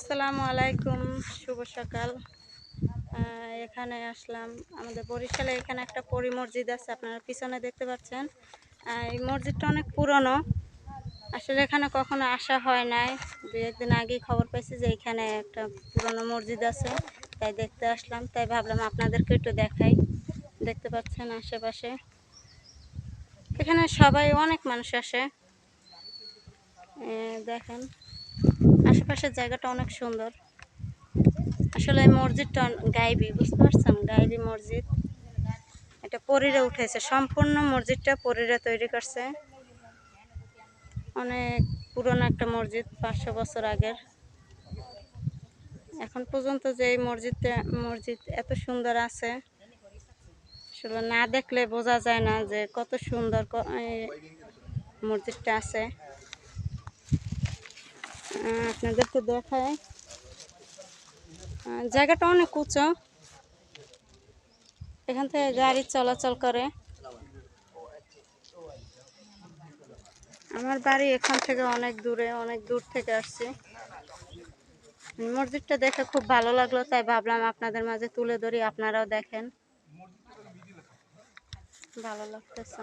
আসসালামু আলাইকুম, শুভ সকাল। এখানে আসলাম আমাদের বরিশালে, এখানে একটা পরি মসজিদ আছে, আপনারা পিছনে দেখতে পাচ্ছেন। এই মসজিদটা অনেক পুরনো। আসলে এখানে কখনো আসা হয় নাই। দু একদিন আগেই খবর পাইছি যে এখানে একটা পুরনো মসজিদ আছে, তাই দেখতে আসলাম। তাই ভাবলাম আপনাদেরকে একটু দেখাই। দেখতে পাচ্ছেন আশেপাশে। এখানে সবাই অনেক মানুষ আসে। দেখেন। আশেপাশের জায়গাটা অনেক সুন্দর। আসলে মসজিদটা গাইবি বুঝতে পারছেন? গাইবি মসজিদ। এটা পরীরা উঠেছে। সম্পূর্ণ মসজিদটা পরীরা তৈরি করছে। অনেক পুরনো একটা মসজিদ, পাঁচশো বছর আগের। এখন পর্যন্ত যে এই মসজিদটা, মসজিদ এত সুন্দর আছে, আসলে না দেখলে বোঝা যায় না যে কত সুন্দর মসজিদটা আছে। আপনাদেরকে দেখায়। জায়গাটা অনেক উঁচু। এখান থেকে গাড়ি চলাচল করে। আমার বাড়ি এখান থেকে অনেক দূরে, অনেক দূর থেকে আসছি। মসজিদটা দেখে খুব ভালো লাগল, তাই ভাবলাম আপনাদের মাঝে তুলে ধরি, আপনারাও দেখেন। ভালো লাগতেছে